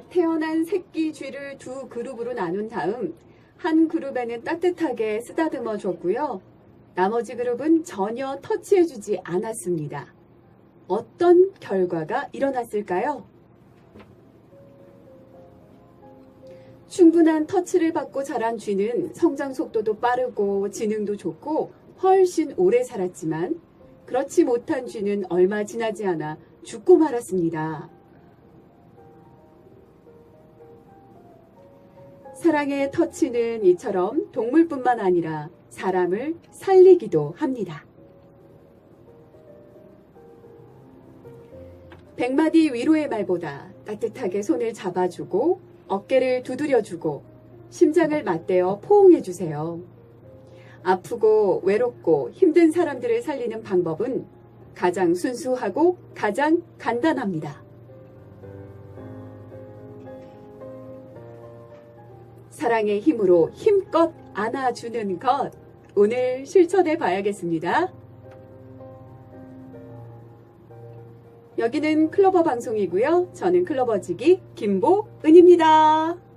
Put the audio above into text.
갓 태어난 새끼 쥐를 두 그룹으로 나눈 다음 한 그룹에는 따뜻하게 쓰다듬어 줬고요. 나머지 그룹은 전혀 터치해 주지 않았습니다. 어떤 결과가 일어났을까요? 충분한 터치를 받고 자란 쥐는 성장 속도도 빠르고 지능도 좋고 훨씬 오래 살았지만 그렇지 못한 쥐는 얼마 지나지 않아 죽고 말았습니다. 사랑의 터치는 이처럼 동물뿐만 아니라 사람을 살리기도 합니다. 백마디 위로의 말보다 따뜻하게 손을 잡아주고 어깨를 두드려주고 심장을 맞대어 포옹해주세요. 아프고 외롭고 힘든 사람들을 살리는 방법은 가장 순수하고 가장 간단합니다. 사랑의 힘으로 힘껏 안아주는 것. 오늘 실천해 봐야겠습니다. 여기는 클로버 방송이고요. 저는 클로버지기 김보은입니다.